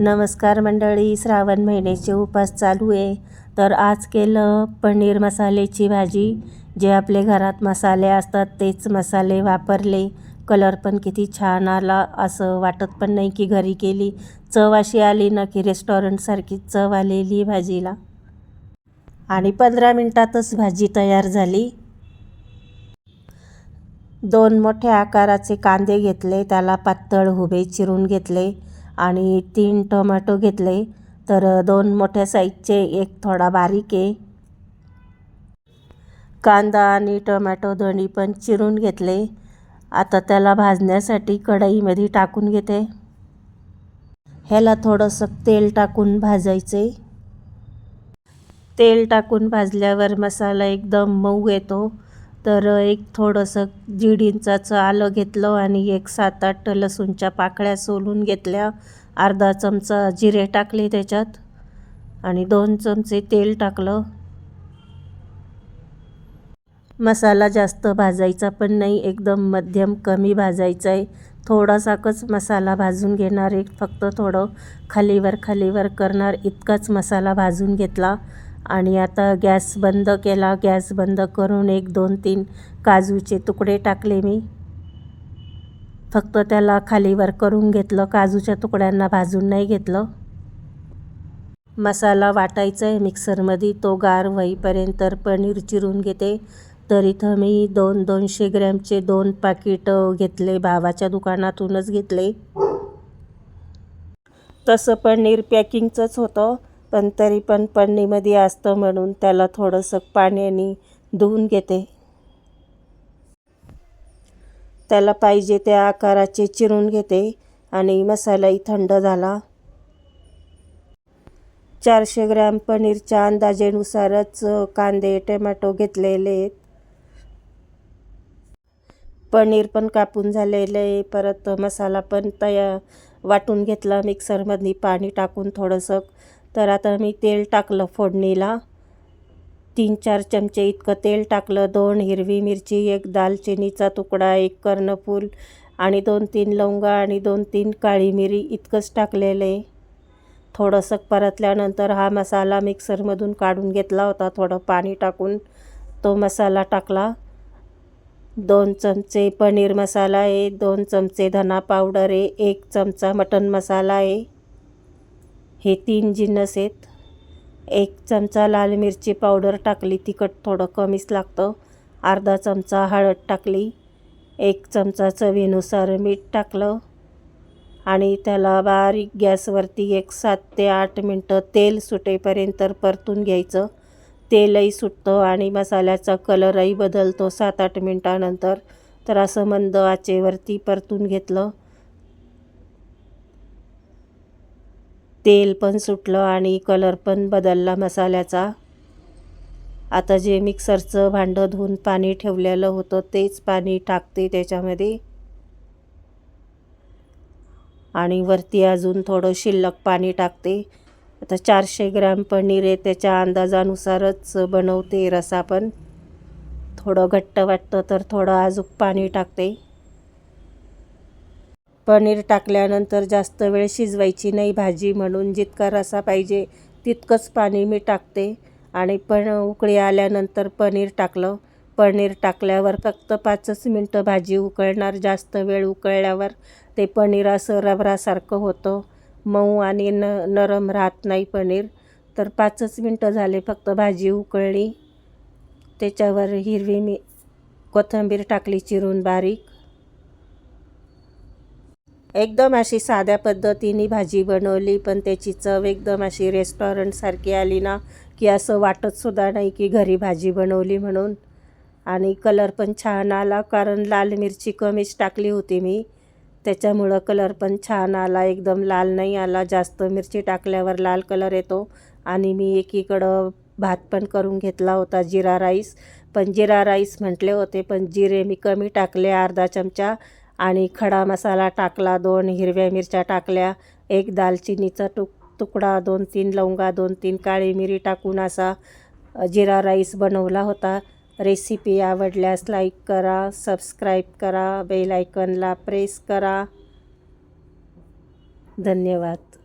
नमस्कार मंडळी श्रावण महिन्याचे उपास चालू आहे. तर आज केलं पनीर मसाल्याची भाजी. जे आपले घरात मसाले असतात तेच मसाले वापरले. कलर पण किती छान आला असं वाटत पण नाही की घरी केली. चव अशी आली ना की रेस्टॉरंटसारखी चव आलेली भाजीला. आणि पंधरा मिनटातच भाजी तयार झाली. दोन मोठ्या आकाराचे कांदे घेतले त्याला पातळ उभे चिरून घेतले. आणि तीन टोमॅटो घेतले. तर दोन मोठ्या साईजचे एक थोडा बारीक आहे. कांदा आणि टोमॅटो दोन्ही पण चिरून घेतले. आता त्याला भाजण्यासाठी कढईमध्ये टाकून घेते. ह्याला थोडंसं तेल टाकून भाजायचे. तेल टाकून भाजल्यावर मसाला एकदम मऊ येतो. तर एक थोडंसं दीड इंचाचं आलं घेतलं आणि एक सात आठ लसूणच्या पाकळ्या सोलून घेतल्या. अर्धा चमचा जिरे टाकले त्याच्यात आणि दोन चमचे तेल टाकलं. मसाला जास्त भाजायचा पण नाही एकदम मध्यम कमी भाजायचा आहे थोडासाकच मसाला भाजून घेणार एक फक्त थोडं खालीवर खालीवर करणार इतकाच मसाला भाजून घेतला. आणि आता गॅस बंद केला. गॅस बंद करून एक दोन तीन काजूचे तुकडे टाकले मी. फक्त त्याला खालीवर करून घेतलं. काजूच्या तुकड्यांना भाजून नाही घेतलं. मसाला वाटायचा आहे मिक्सरमध्ये. तो गार होईपर्यंत पनीर चिरून घेते. तर इथं मी दोन दोनशे ग्रॅमचे दोन पाकिट घेतले. भावाच्या दुकानातूनच घेतले. तसं पनीर पॅकिंगचंच होतं. पण तरी पण पन्नीमध्ये असतं म्हणून त्याला थोडंसं पाण्याने धुवून घेते. त्याला पाहिजे त्या आकाराचे चिरून घेते आणि मसालाही थंड झाला. चारशे ग्रॅम पनीरच्या अंदाजेनुसारच कांदे टमॅटो घेतलेले आहेत. पनीर पण कापून झालेलं आहे. परत मसाला पण तया वाटून घेतला मिक्सरमध्ये पाणी टाकून थोडंसं तर आता मी तेल टाकलं फोडणीला. तीन चार चमचे इतकं तेल टाकलं दोन हिरवी मिरची एक दालचिनीचा तुकडा एक कर्णफूल आणि दोन तीन लवंगा आणि दोन तीन काळी मिरी इतकंच टाकलेलं. आहे थोडंसं परतल्यानंतर हा मसाला मिक्सरमधून काढून घेतला होता. थोडं पाणी टाकून तो मसाला टाकला. दोन चमचे पनीर मसाला आहे दोन चमचे धना पावडर आहे एक चमचा मटन मसाला आहे. हे तीन जिन्नस आहेत. एक चमचा लाल मिरची पावडर टाकली तिखट थोडं कमीच लागतं. अर्धा चमचा हळद टाकली एक चमचा चवीनुसार मीठ टाकलं आणि त्याला बारीक गॅसवरती एक सात ते आठ मिनटं तेल सुटेपर्यंत परतून घ्यायचं. तेलही सुटतं आणि मसाल्याचा कलरही बदलतो सात आठ मिनटानंतर. तर असं मंद आचेवरती परतून घेतलं. तेल पण सुटलं आणि कलर पण बदलला मसाल्याचा. आता जे मिक्सरचं भांडं धुवून पाणी ठेवलेलं होतं तेच पाणी टाकते त्याच्यामध्ये. आणि वरती अजून थोडं शिल्लक पाणी टाकते. आता चारशे ग्रॅम पनीर आहे त्याच्या अंदाजानुसारच बनवते रसा पण थोडं घट्ट वाटतं तर थोडं अजून पाणी टाकते. पनीर टाकल्यानंतर जास्त वेळ शिजवायची नाही भाजी म्हणून जितका रसा पाहिजे तितकंच पाणी मी टाकते. आणि पण उकळी आल्यानंतर पनीर टाकलं. पनीर टाकल्यावर फक्त पाचच मिनटं भाजी उकळणार. जास्त वेळ उकळल्यावर ते पनीर असं रबरासारखं होतं. मऊ आणि न नरम राहत नाही पनीर. तर पाचच मिनटं झाले फक्त भाजी उकळली. त्याच्यावर हिरवी मी कोथिंबीर टाकली चिरून बारीक. एकदम अशी साध्या पद्धतीने भाजी बनवली पण त्याची चव एकदम अशी रेस्टॉरंटसारखी आली ना की असं वाटतसुद्धा नाही की घरी भाजी बनवली म्हणून. आणि कलर पण छान आला कारण लाल मिरची कमीच टाकली होती मी. त्याच्यामुळं कलर पण छान आला एकदम लाल नाही आला जास्त मिरची टाकल्यावर लाल कलर येतो. आणि मी एकीकडं भात पण करून घेतला होता जिरा राईस. पण जिरा राईस म्हटले होते पण जिरे मी कमी टाकले अर्धा चमचा. आणि खडा मसाला टाकला दोन हिरव्या मिरच्या टाकल्या एक दालचिनीचा तुक तुकडा दोन तीन लवंगा दोन तीन काळी मिरी टाकून असा जिरा राईस बनवला होता. रेसिपी आवडल्यास लाईक करा सबस्क्राईब करा बेल आयकनला प्रेस करा. धन्यवाद.